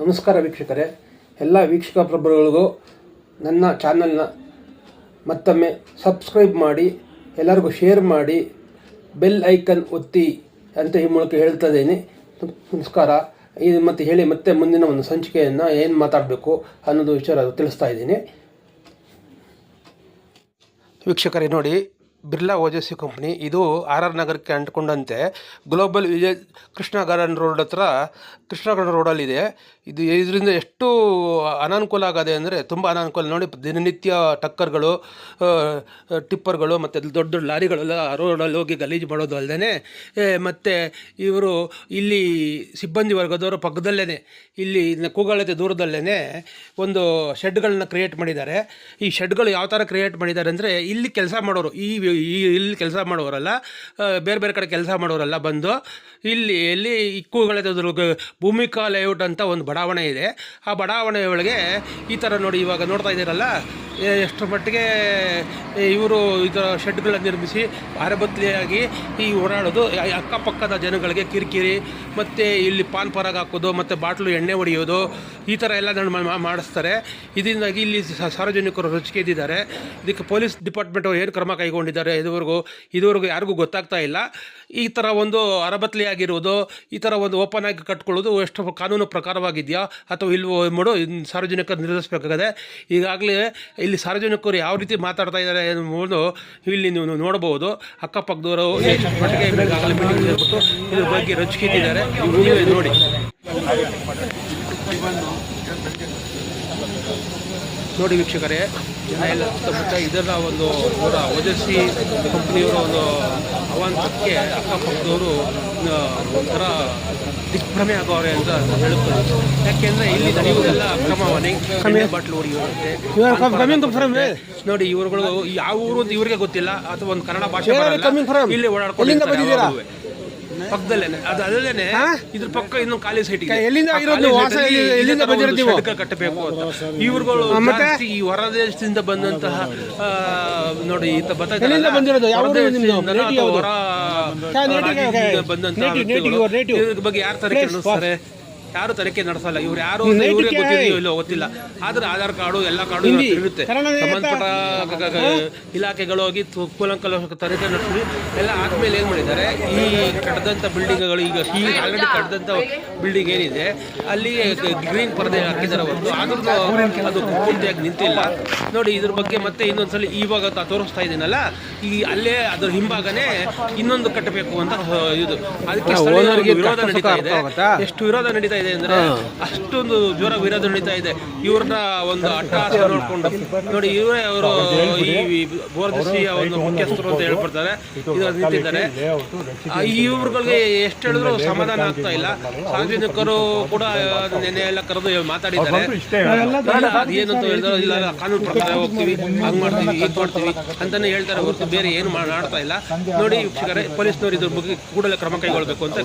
ನಮಸ್ಕಾರ ವೀಕ್ಷಕರೇ. ಎಲ್ಲ ವೀಕ್ಷಕ ಪ್ರಭುಗಳಿಗೂ ನನ್ನ ಚಾನಲ್ನ ಮತ್ತೊಮ್ಮೆ ಸಬ್ಸ್ಕ್ರೈಬ್ ಮಾಡಿ, ಎಲ್ಲರಿಗೂ ಶೇರ್ ಮಾಡಿ ಬೆಲ್ ಐಕನ್ ಒತ್ತಿ ಅಂತ ಈ ಮೂಲಕ ಹೇಳ್ತಾ ಇದ್ದೀನಿ. ನಮಸ್ಕಾರ. ಇದು ಮತ್ತೆ ಹೇಳಿ ಮತ್ತೆ ಮುಂದಿನ ಒಂದು ಸಂಚಿಕೆಯನ್ನು ಏನು ಮಾತಾಡಬೇಕು ಅನ್ನೋದು ವಿಚಾರ ತಿಳಿಸ್ತಾ ಇದ್ದೀನಿ. ವೀಕ್ಷಕರೇ ನೋಡಿ ಬಿರ್ಲಾ ಓಜಸ್ಸಿ ಕಂಪ್ನಿ, ಇದು ಆರ್ ಆರ್ ನಗರಕ್ಕೆ ಅಂಟ್ಕೊಂಡಂತೆ. Global Vijay Krishna garden road ಹತ್ರ ಕೃಷ್ಣ ಗಾರ್ಡನ್ ರೋಡಲ್ಲಿದೆ ಇದು ಇದರಿಂದ ಎಷ್ಟು ಅನಾನುಕೂಲ ಆಗದೆ ಅಂದರೆ ತುಂಬ ಅನಾನುಕೂಲ. ನೋಡಿ, ದಿನನಿತ್ಯ ಟಕ್ಕರ್ಗಳು ಟಿಪ್ಪರ್ಗಳು ಮತ್ತು ದೊಡ್ಡ ದೊಡ್ಡ ಲಾರಿಗಳೆಲ್ಲ ರೋಡಲ್ಲಿ ಹೋಗಿ ಗಲೀಜು ಮಾಡೋದು ಅಲ್ಲದೇ ಮತ್ತು ಇವರು ಇಲ್ಲಿ ಸಿಬ್ಬಂದಿ ವರ್ಗದವರು ಪಕ್ಕದಲ್ಲೇ ಇಲ್ಲಿ ಕೂಗಳತೆ ದೂರದಲ್ಲೇ ಒಂದು ಶೆಡ್ಗಳನ್ನ ಕ್ರಿಯೇಟ್ ಮಾಡಿದ್ದಾರೆ. ಈ ಶೆಡ್ಗಳು ಯಾವ ಥರ ಕ್ರಿಯೇಟ್ ಮಾಡಿದ್ದಾರೆ ಅಂದರೆ ಇಲ್ಲಿ ಕೆಲಸ ಮಾಡೋರು, ಈ ಈ ಇಲ್ಲಿ ಕೆಲಸ ಮಾಡೋರಲ್ಲ ಬೇರೆ ಬೇರೆ ಕಡೆ ಕೆಲಸ ಮಾಡೋರೆಲ್ಲ ಬಂದು ಇಲ್ಲಿ ಎಲ್ಲಿ ಇಕ್ಕುಗಳ ಭೂಮಿಕಾ ಲೇಔಟ್ ಅಂತ ಒಂದು ಬಡಾವಣೆ ಇದೆ. ಆ ಬಡಾವಣೆ ಒಳಗೆ ಈ ಥರ ನೋಡಿ ಇವಾಗ ನೋಡ್ತಾ ಇದ್ದೀರಲ್ಲ ಎಷ್ಟರ ಮಟ್ಟಿಗೆ ಇವರು ಥರ ಶೆಡ್ಗಳನ್ನ ನಿರ್ಮಿಸಿ ಭಾರಬತ್ಲಿಯಾಗಿ ಈ ಓಡಾಡೋದು ಅಕ್ಕಪಕ್ಕದ ಜನಗಳಿಗೆ ಕಿರಿಕಿರಿ, ಮತ್ತು ಇಲ್ಲಿ ಪಾನ್ ಪರಾಗ ಹಾಕೋದು, ಮತ್ತು ಬಾಟ್ಲು ಎಣ್ಣೆ ಹೊಡೆಯೋದು, ಈ ಥರ ಎಲ್ಲ ನನ್ನ ಮಾಡಿಸ್ತಾರೆ. ಇದರಿಂದಾಗಿ ಇಲ್ಲಿ ಸಾರ್ವಜನಿಕರು ರೊಚ್ಚಿಗೆದ್ದಿದ್ದಾರೆ ಇದಕ್ಕೆ ಪೊಲೀಸ್ ಡಿಪಾರ್ಟ್ಮೆಂಟ್ ಏನು ಕ್ರಮ ಕೈಗೊಂಡಿದ್ದಾರೆ ಇದುವರೆಗೂ ಇದುವರೆಗೂ ಯಾರಿಗೂ ಗೊತ್ತಾಗ್ತಾ ಇಲ್ಲ. ಈ ಥರ ಒಂದು ಅರಬತ್ಲಿ ಆಗಿರುವುದು ಈ ಥರ ಒಂದು ಓಪನ್ ಆಗಿ ಕಟ್ಕೊಳ್ಳೋದು ಎಷ್ಟು ಕಾನೂನು ಪ್ರಕಾರವಾಗಿದೆಯಾ ಅಥವಾ ಇಲ್ವೋ ಇನ್ನು ಸಾರ್ವಜನಿಕರು ನಿರ್ಧರಿಸಬೇಕಾಗಿದೆ. ಈಗಾಗಲೇ ಇಲ್ಲಿ ಸಾರ್ವಜನಿಕರು ಯಾವ ರೀತಿ ಮಾತಾಡ್ತಾ ಇದ್ದಾರೆ ಎಂಬುದು ಇಲ್ಲಿ ನೀವು ನೋಡಬಹುದು. ಅಕ್ಕಪಕ್ಕದವರು ಮಟ್ಟಿಗೆ ಈಗಾಗಲೇ ಇದ್ರ ಬಗ್ಗೆ ರಚಿಕಿದ್ದಾರೆ ನೋಡಿ. ನೋಡಿ ವೀಕ್ಷಕರೇ ಜನ ಎಲ್ಲ ಸುತ್ತಮುತ್ತ ಇದರ ಒಂದು ಅವರ ಓಜಸ್ಸಿ ಕಂಪ್ನಿಯವರ ಒಂದು ಅವಾಂತರಕ್ಕೆ ಅಕ್ಕಪಕ್ಕದವರು ಒಂಥರ ದಿಗ್ಭ್ರಮೆ ಆಗೋರೆ ಅಂತ ಹೇಳ್ತಾರೆ ಯಾಕೆಂದರೆ ಇಲ್ಲಿ ನಡೆಯುವುದೆಲ್ಲ ಅಕ್ರಮವನೇ ಮನೆ ಬಾಟ್ಲು ಹೊಡೆಯುವಂತೆ ನೋಡಿ ಇವರುಗಳು ಯಾವ ಊರು ಅಂತ ಇವರಿಗೆ ಗೊತ್ತಿಲ್ಲ. ಅಥವಾ ಒಂದು ಕನ್ನಡ ಭಾಷೆ ಇಲ್ಲಿ ಓಡಾಡ್ಕೊಂಡು ಪಕ್ಕದಲ್ಲೇನೆ. ಅದು ಅಲ್ಲದೇನೆ ಇದ್ರ ಪಕ್ಕ ಇನ್ನೊಂದು ಖಾಲಿ ಸೈಟ್ ಇದೆ. ಎಲ್ಲಿಂದ ಇರೋದು? ವಾಸ ಅಲ್ಲಿ ಎಲ್ಲಿ- ಎಲ್ಲಿಂದ ಬಂದಿರೋದು ನೀವು? ಕಟ್ಟಬೇಕು ಅಂತ. ಇವ್ರುಗಳು ಜಾಸ್ತಿ ಈ ಹೊರ ದೇಶದಿಂದ ಬಂದಂತಹ ಆ, ನೋಡಿ ಈತ ಎಲ್ಲಿಂದ ಬಂದಿರೋದು? ಯಾವ ಹೊರ ಊರು ನಿಮ್ದು? native ಯಾ, ಬಗ್ಗೆ ಯಾರು ತರ Place, ನಡೆಸ್ತಾರೆ ಯಾರು ತನಿಖೆ ನಡೆಸಲ್ಲ? ಇವ್ರು ಯಾರು ಅಂತ ಇವ್ರಿಗೆ ಗೊತ್ತಿದೆಯೋ? ಇಲ್ಲೋ ಗೊತ್ತಿಲ್ಲ. ಆದ್ರೆ ಆಧಾರ್ ಕಾರ್ಡು ಎಲ್ಲ ಕಾರ್ಡು. ಇರುತ್ತೆ. ಸಂಬಂಧಪಟ್ಟ ಗ- ಗ- ಗ- ಇಲಾಖೆಗಳು ಹೋಗಿ ತು- ಕೂಲಂಕಲ ತನಿಖೆ ನಡೆಸಿ ಎಲ್ಲ ಆದ್ಮೇಲೆ ಏನು ಮಾಡಿದ್ದಾರೆ? ಈ ಕಟ್ಟದಂಥ ಬಿಲ್ಡಿಂಗ್ಗಳು ಈಗ ಈ ಆಲ್ರೆಡಿ ಕಟ್ಟದಂತ ಬಿಲ್ಡಿಂಗ್ ಏನಿದೆ ಅಲ್ಲಿ ಗ್ರೀನ್ ಪರದೆ ಹಾಕಿದ್ದಾರೆ ಒಂದು ಆದ್ರೂ ಅದು ಪೂರ್ತಿಯಾಗಿ ನಿಂತಿಲ್ಲ. ನೋಡಿ ಇದ್ರ ಬಗ್ಗೆ ಮತ್ತೆ ಇನ್ನೊಂದ್ಸಲ ಇವಾಗ ತ- ತೋರಿಸ್ತಾ ಇದ್ದೀನಲ್ಲ ಈ ಅಲ್ಲೇ ಅದ್ರ ಹಿಂಭಾಗನೇ ಇನ್ನೊಂದು ಕಟ್ಟಬೇಕು ಅಂತ ಹ, ಇದು. ಅದಕ್ಕೆ ಸ್ಥಳೀಯರಿಗೆ ವಿರೋಧ ನಡೀತಾ ಇದೆ. ಎಷ್ಟು ವಿರೋಧ ನಡೀತಾ ಇದೆ ಅಂದ್ರೆ ಅಷ್ಟೊಂದು ಜೋರ ವಿರೋಧ ನಡೀತಾ ಇದೆ. ಇವ್ರನ್ನ ಒಂದು ಅಟ್ಟಹಾಸ ನೋಡ್ಕೊಂಡು. ನೋಡಿ ಇವರೇ ಅವರು ಈ ಬೋರ್ದಸಿಯ ಒಂದು ಮುಖ್ಯಸ್ಥರು ಅಂತ ಹೇಳ್ಬಿಡ್ತಾರೆ. ಇದು ನಿಂತಿದ್ದಾರೆ ಇವ್ರಗಳಿಗೆ ಇವ್ರುಗಳಿಗೆ ಎಷ್ಟು ಹೇಳಿದ್ರು ಸಮಾಧಾನ ಆಗ್ತಾ ಇಲ್ಲ. ಸಾರ್ವಜನಿಕರು ಕೂಡ ನೆನೆ ಎಲ್ಲ ಕರೆದು ಮಾತಾಡಿದ್ದಾರೆ. ಏನಂತ ಹೇಳಿದ್ರು ಹೇಳಿದ್ರೆ ಇಲ್ಲ ಕಾನೂನು ಪ್ರಕಾರ ಹೋಗ್ತೀವಿ ಹಂಗ್ ಮಾಡ್ತೀವಿ ಇದು ಮಾಡ್ತೀವಿ ಅಂತಾನೆ ಹೇಳ್ತಾರೆ. ಹೊರತು ಬೇರೆ ಏನು ಮಾಡ್ತಾ ಇಲ್ಲ. ನೋಡಿ ವೀಕ್ಷಕರೇ ಪೊಲೀಸ್ನವರು ಇದ್ರ ಬಗ್ಗೆ ಕೂಡಲೇ ಕ್ರಮ ಕೈಗೊಳ್ಬೇಕು ಅಂತ